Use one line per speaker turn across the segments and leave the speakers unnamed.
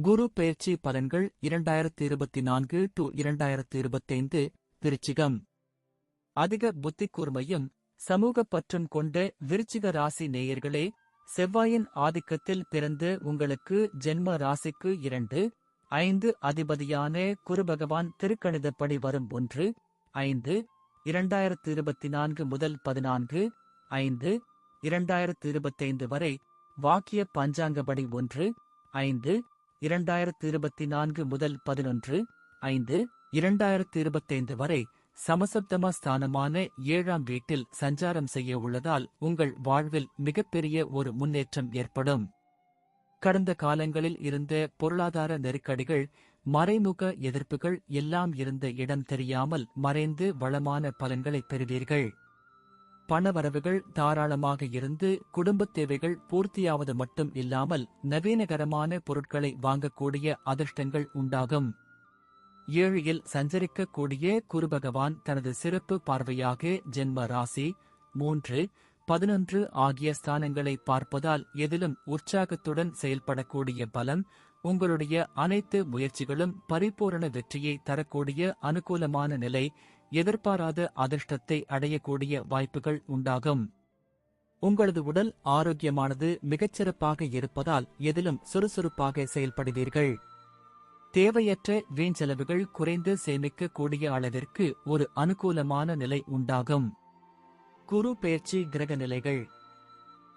குரு பெயர்ச்சி பலன்கள் இரண்டாயிரத்து இருபத்தி நான்கு டு இரண்டாயிரத்து இருபத்தைந்து விருச்சிகம். அதிக புத்தி கூர்மையும் சமூக பற்றும் கொண்ட விருச்சிக ராசி நேயர்களே செவ்வாயின் ஆதிக்கத்தில் பிறந்து உங்களுக்கு ஜென்ம ராசிக்கு இரண்டு ஐந்து அதிபதியான குருபகவான் திருக்கணிதப்படி வரும் ஒன்று ஐந்து இரண்டாயிரத்து இருபத்தி நான்கு முதல் பதினான்கு ஐந்து இரண்டாயிரத்து இருபத்தைந்து வரை வாக்கிய பஞ்சாங்கப்படி ஒன்று ஐந்து இரண்டாயிரத்து இருபத்தி நான்கு முதல் பதினொன்று ஐந்து இரண்டாயிரத்து இருபத்தைந்து வரை சமசப்தம ஸ்தானமான ஏழாம் வீட்டில் சஞ்சாரம் செய்ய உள்ளதால் உங்கள் வாழ்வில் மிகப்பெரிய ஒரு முன்னேற்றம் ஏற்படும். கடந்த காலங்களில் இருந்த பொருளாதார நெருக்கடிகள் மறைமுக எதிர்ப்புகள் எல்லாம் இருந்த இடம் தெரியாமல் மறைந்து வளமான பலன்களை பெறுவீர்கள். பணவரவுகள் தாராளமாக இருந்து குடும்பத் தேவைகள் பூர்த்தியாவது மட்டும் இல்லாமல் நவீனகரமான பொருட்களை வாங்கக்கூடிய அதிர்ஷ்டங்கள் உண்டாகும். ஏழையில் சஞ்சரிக்கக்கூடிய குருபகவான் தனது சிறப்பு பார்வையாக ஜென்ம ராசி மூன்று பதினொன்று ஆகிய ஸ்தானங்களை பார்ப்பதால் எதிலும் உற்சாகத்துடன் செயல்படக்கூடிய பலம் உங்களுடைய அனைத்து முயற்சிகளும் பரிபூரண வெற்றியை தரக்கூடிய அனுகூலமான நிலை எதிர்பாராத அதிர்ஷ்டத்தை அடையக்கூடிய வாய்ப்புகள் உண்டாகும். உங்களது உடல் ஆரோக்கியமானது மிகச்சிறப்பாக இருப்பதால் எதிலும் சுறுசுறுப்பாக செயல்படுவீர்கள். தேவையற்ற வீண் செலவுகள் குறைந்து சேமிக்கக்கூடிய அளவிற்கு ஒரு அனுகூலமான நிலை உண்டாகும். குரு பயிற்சி கிரக நிலைகள்.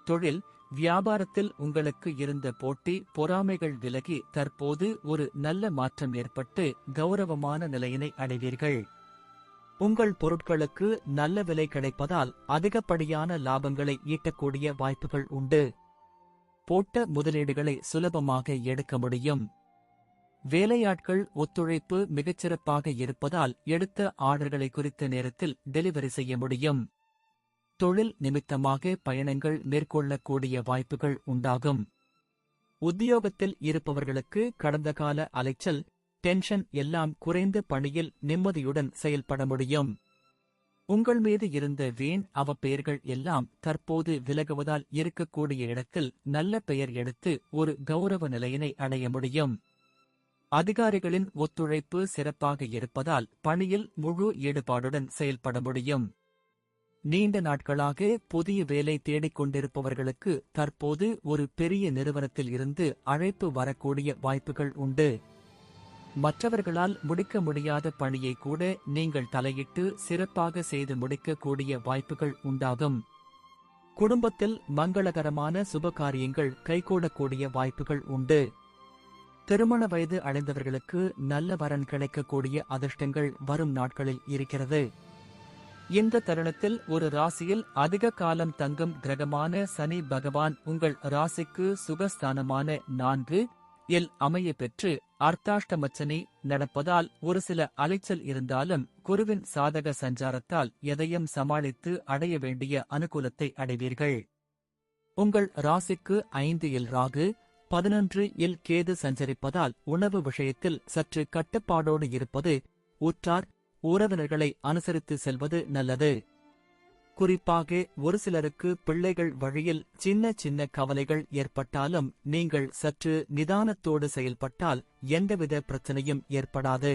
தொழில் வியாபாரத்தில் உங்களுக்கு இருந்த போட்டி பொறாமைகள் விலகி தற்போது ஒரு நல்ல மாற்றம் ஏற்பட்டு கௌரவமான நிலையினை அடைவீர்கள். உங்கள் பொருட்களுக்கு நல்ல விலை கிடைப்பதால் அதிகப்படியான லாபங்களை ஈட்டக்கூடிய வாய்ப்புகள் உண்டு. போட்ட முதலீடுகளை சுலபமாக எடுக்க முடியும். வேலையாட்கள் ஒத்துழைப்பு மிகச்சிறப்பாக இருப்பதால் எடுத்த ஆர்டர்களை குறித்த நேரத்தில் டெலிவரி செய்ய முடியும். தொழில் நிமித்தமாக பயணங்கள் மேற்கொள்ளக்கூடிய வாய்ப்புகள் உண்டாகும். உத்தியோகத்தில் இருப்பவர்களுக்கு கடந்த கால அலைச்சல் டென்ஷன் எல்லாம் குறைந்த பணியில் நிம்மதியுடன் செயல்பட முடியும். உங்கள் மீது இருந்த வீண் அவப்பெயர்கள் எல்லாம் தற்போது விலகுவதால் இருக்கக்கூடிய இடத்தில் நல்ல பெயர் எடுத்து ஒரு கௌரவ நிலையினை அடைய முடியும். அதிகாரிகளின் ஒத்துழைப்பு சிறப்பாக இருப்பதால் பணியில் முழு ஈடுபாடுடன் செயல்பட முடியும். நீண்ட நாட்களாக புதிய வேலை தேடிக் கொண்டிருப்பவர்களுக்கு தற்போது ஒரு பெரிய நிறுவனத்தில் இருந்து அழைப்பு வரக்கூடிய வாய்ப்புகள் உண்டு. மற்றவர்களால் முடிக்க முடியாத பணியை கூட நீங்கள் தலையிட்டு சிறப்பாக செய்து முடிக்கக்கூடிய வாய்ப்புகள் உண்டாகும். குடும்பத்தில் மங்களகரமான சுபகாரியங்கள் கைகூடக்கூடிய வாய்ப்புகள் உண்டு. திருமண வயது அடைந்தவர்களுக்கு நல்ல வரன் கிடைக்கக்கூடிய அதிர்ஷ்டங்கள் வரும் நாட்களில் இருக்கிறது. இந்த தருணத்தில் ஒரு ராசியில் அதிக காலம் தங்கும் கிரகமான சனி பகவான் உங்கள் ராசிக்கு சுகஸ்தானமான நான்கு எல் அமைய பெற்று அர்த்தாஷ்டமச்சனி நடப்பதால் ஒரு சில அலைச்சல் இருந்தாலும் குருவின் சாதக சஞ்சாரத்தால் எதையும் சமாளித்து அடைய வேண்டிய அனுகூலத்தை அடைவீர்கள். உங்கள் ராசிக்கு ஐந்து இல் ராகு பதினொன்று இல் கேது சஞ்சரிப்பதால் உணவு விஷயத்தில் சற்று கட்டுப்பாடோடு இருப்பது உற்றார் உறவினர்களை அனுசரித்து செல்வது நல்லது. குறிப்பாக ஒரு சிலருக்கு பிள்ளைகள் வழியில் சின்ன சின்ன கவலைகள் ஏற்பட்டாலும் நீங்கள் சற்று நிதானத்தோடு செயல்பட்டால் எந்தவித பிரச்சனையும் ஏற்படாது.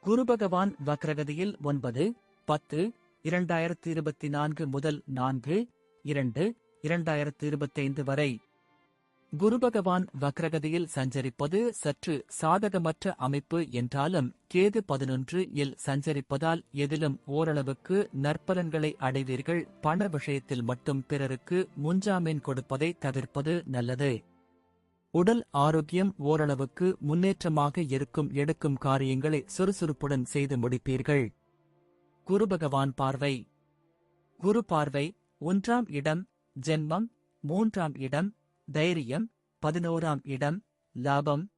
குரு பகவான் வக்ரகதியில் ஒன்பது பத்து இரண்டாயிரத்தி இருபத்தி நான்கு முதல் நான்கு இரண்டு இரண்டாயிரத்து இருபத்தைந்து வரை குரு பகவான் வக்ரகதியில் சஞ்சரிப்பது சற்று சாதகமற்ற அமைப்பு என்றாலும் கேது பதினொன்று இல் சஞ்சரிப்பதால் எதிலும் ஓரளவுக்கு நற்பலன்களை அடைவீர்கள். பண விஷயத்தில் மட்டும் பிறருக்கு முன்ஜாமீன் கொடுப்பதை தவிர்ப்பது நல்லது. உடல் ஆரோக்கியம் ஓரளவுக்கு முன்னேற்றமாக இருக்கும் எடுக்கும் காரியங்களை சுறுசுறுப்புடன் செய்து முடிப்பீர்கள். குரு பகவான் பார்வை. குரு பார்வை ஒன்றாம் இடம் ஜென்மம் மூன்றாம் இடம் தைரியம் பதினோராம் இடம் லாபம்.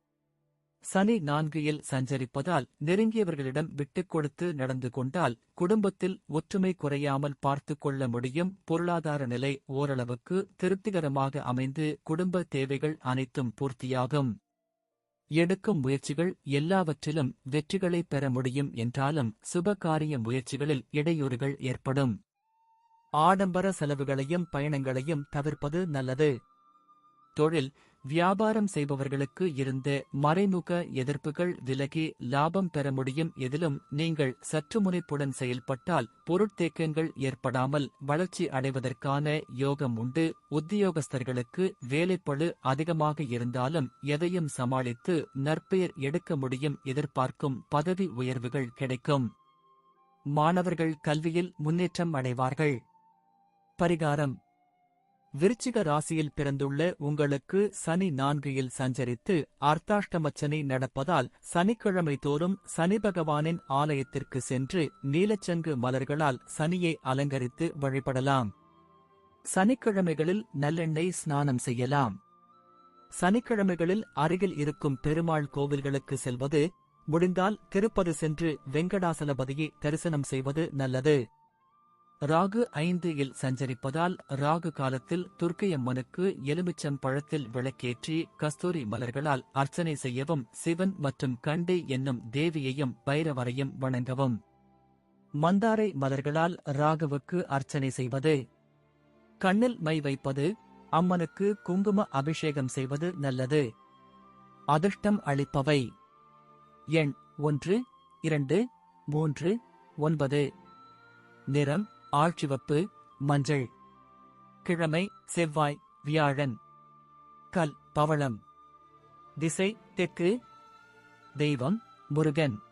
சனி நான்கில் சஞ்சரிப்பதால் நெருங்கியவர்களிடம் விட்டுக் கொடுத்து நடந்து கொண்டால் குடும்பத்தில் ஒற்றுமை குறையாமல் பார்த்து கொள்ள முடியும். பொருளாதார நிலை ஓரளவுக்கு திருப்திகரமாக அமைந்து குடும்ப தேவைகள் அனைத்தும் பூர்த்தியாகும். எடுக்கும் முயற்சிகள் எல்லாவற்றிலும் வெற்றிகளை பெற முடியும் என்றாலும் சுபகாரிய முயற்சிகளில் இடையூறுகள் ஏற்படும். ஆடம்பர செலவுகளையும் பயணங்களையும் தவிர்ப்பது நல்லது. தொழில் வியாபாரம் செய்பவர்களுக்கு இருந்த மறைமுக எதிர்ப்புகள் விலகி லாபம் பெற முடியும் எதிலும் நீங்கள் சற்று முனைப்புடன் செயல்பட்டால் பொருட்தேக்கங்கள் ஏற்படாமல் வளர்ச்சி அடைவதற்கான யோகம் உண்டு. உத்தியோகஸ்தர்களுக்கு வேலைப்பளு அதிகமாக இருந்தாலும் எதையும் சமாளித்து நற்பெயர் எடுக்க முடியும் எதிர்பார்க்கும் பதவி உயர்வுகள் கிடைக்கும். மாணவர்கள் கல்வியில் முன்னேற்றம் அடைவார்கள். பரிகாரம் விருச்சிக ராசியில் பிறந்துள்ள உங்களுக்கு சனி நான்கில் சஞ்சரித்து அர்த்தாஷ்டமச்சனி நடப்பதால் சனிக்கிழமை தோறும் சனி பகவானின் ஆலயத்திற்கு சென்று நீலச்சங்கு மலர்களால் சனியை அலங்கரித்து வழிபடலாம். சனிக்கிழமைகளில் நல்லெண்ணெய் ஸ்நானம் செய்யலாம். சனிக்கிழமைகளில் அருகில் இருக்கும் பெருமாள் கோவில்களுக்கு செல்வது முடிந்தால் திருப்பதி சென்று வெங்கடாசலபதியை தரிசனம் செய்வது நல்லது. ராகு ஐந்து இல் சஞ்சரிப்பதால் ராகு காலத்தில் துர்க்கையம்மனுக்கு எலுமிச்சம் பழத்தில் விளக்கேற்றி கஸ்தூரி மலர்களால் அர்ச்சனை செய்யவும் சிவன் மற்றும் கண்டை என்னும் தேவியையும் பைரவரையும் வணங்கவும். மந்தாரை மலர்களால் ராகுவுக்கு அர்ச்சனை செய்வது. கண்ணில் மை வைப்பது அம்மனுக்கு குங்கும அபிஷேகம் செய்வது நல்லது. அதிர்ஷ்டம் அளிப்பவை. எண் ஒன்று இரண்டு மூன்று ஒன்பது. நிறம் ஆழ்சிவப்பு மஞ்சள். கிழமை செவ்வாய் வியாழன். கல் பவளம். திசை தெற்கு. தெய்வம் முருகன்.